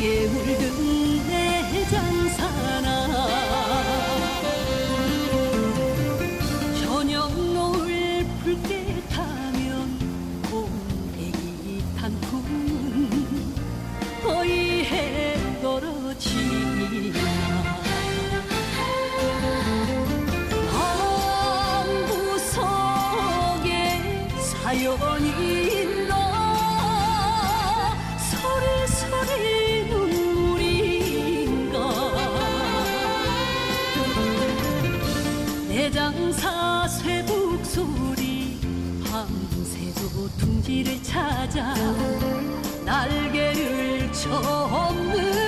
예울등 내장사나. 저녁 노을 붉게 타면 곰대기 탄풍 거의 해 떨어지나 남부 속에 사연이 대장사 쇠북 소리. 밤새도 둥지를 찾아 날개를 접는